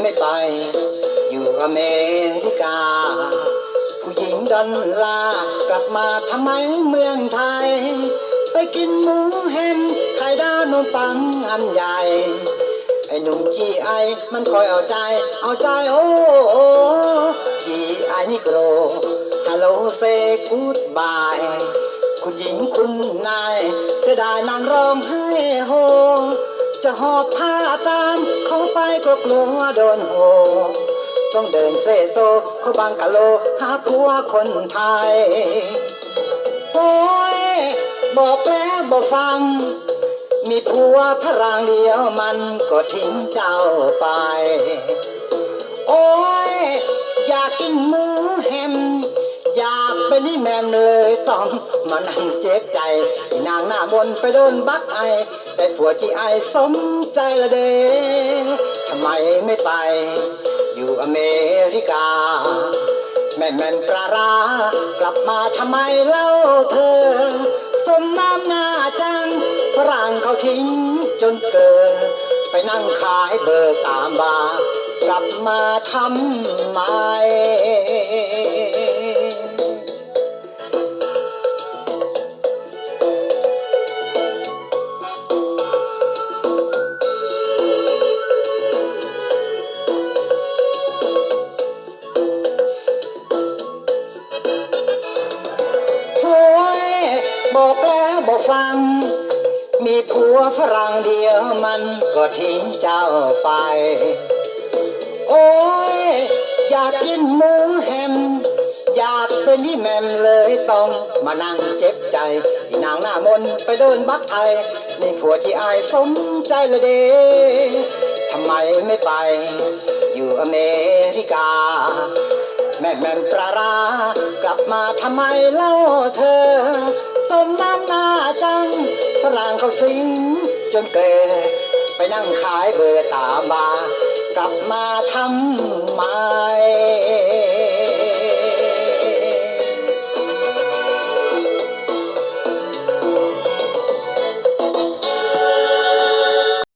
ไม่ไป อยู่อเมริกา ผู้หญิงดอนลากลับมาทำไมเมืองไทย ไปกินหมูเห็นไข่ดาวนมปังอันใหญ่ ไอ้หนุ่มจีไอมันคอยเอาใจ เอาใจโอ้โอจีไอนี่โกรฮัลโหลเซกูดบายคุณหญิงคุณนาย เสียดายนางร้องไห้โฮจะหอบผ้าตา ไปก็กลัวโดนโหต้องเดินเซโซเขาบังกะโลหาผัวคนไทย โอ้ยบอกแล้วบอกฟัง มีผัวพระรางเดียวมันก็ทิ้งเจ้าไป โอ้ยอยากกินหมูแฮม นี่แมมเลยต้องมานั่งเจ็บใจนางหน้ามนไปโดนบักไอ แต่ผัวที่ไอสมใจละเดทำไมไม่ไป อยู่อเมริกา แม่แม่ปลารากลับมาทำไมเล่าเธอ สมน้ำหน้าจังฝรั่งเขาทิ้งจนเกิดไปนั่งขายเบอร์ตามบาร์กลับมาทำไม บอกแล้วบอกฟัง มีผัวฝรั่งเดียวมันก็ทิ้งเจ้าไป โอ้ย อยากกินหมูแฮม อยากเป็นนี่แมมเลยต้องมานั่งเจ็บใจที่นางหน้ามนไปเดินบักไทยนี่ผัวที่อายสมใจละเดทำไมไม่ไป อยู่อเมริกา แม่แม่ปลารา กลับมาทำไมเล่าเธอ รังเขาสิงจนเกิดไปนั่งขายเบอร์ตามบากลับมาทำไม